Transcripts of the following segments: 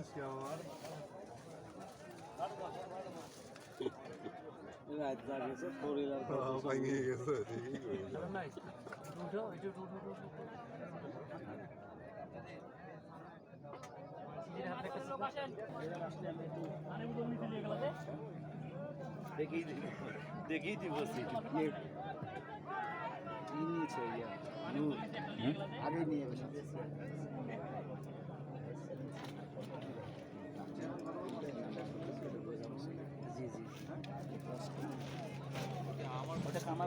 বলছি আমার। দেখি দেখি দিব নিয়েছে ইয়া আগে নিয়ে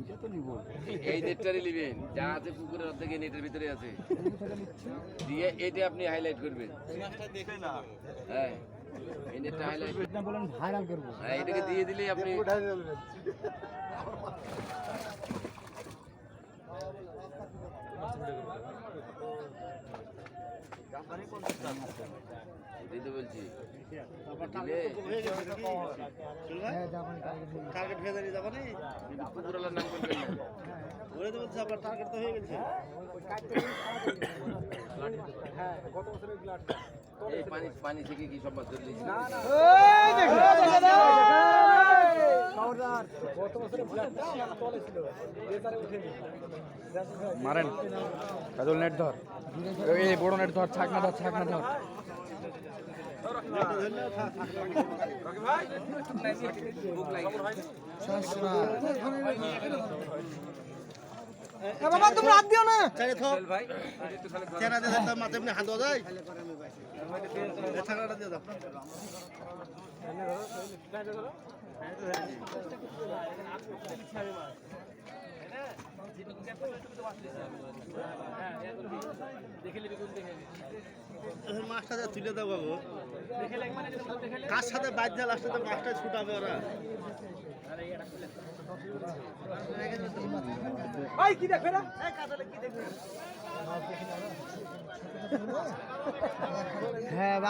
এটা তো নিবো এই নেটটারই নেবেন যা আছে পুকুরের অর্ধেক নেটের ভিতরে আছে। দিয়ে এটা আপনি হাইলাইট করবেন। হ্যাঁ এই নেটটা হাইলাইট বলেন ভাইরাল করব। হ্যাঁ এটাকে দিয়ে দিলেই আপনি হ্যাঁ হয়ে পানি পানি থেকে কি সব মাছ ধরে মারেন। কাজল নেট ধর। এই বড় নেট ধর ধর ছাকনা ধর। বাবা তুমি রাত দিও না। চাইলে থো চেনা দিয়ে মাথা এমনি হাত দেওয়া যায় এই দিয়ে দাও। এই মাছটা যা তুলে দাও বাবু। কার সাথে বাদ যা লাস্টে তো মাছটা ছুটাবে ওরা। হ্যাঁ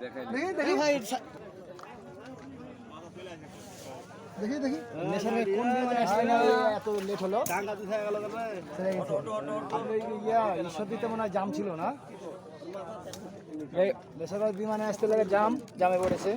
দেখি দেখি দেখি। দেখি ভাই দেখি দেখি। নেশার ভাই কোন বিমানে আসলেন এত লেট হলো। ডাঙ্গা গেল ইয়া মনে হয় জাম ছিল না? বেসরকারি বিমানে আসতে লাগে জাম জামে পড়েছে।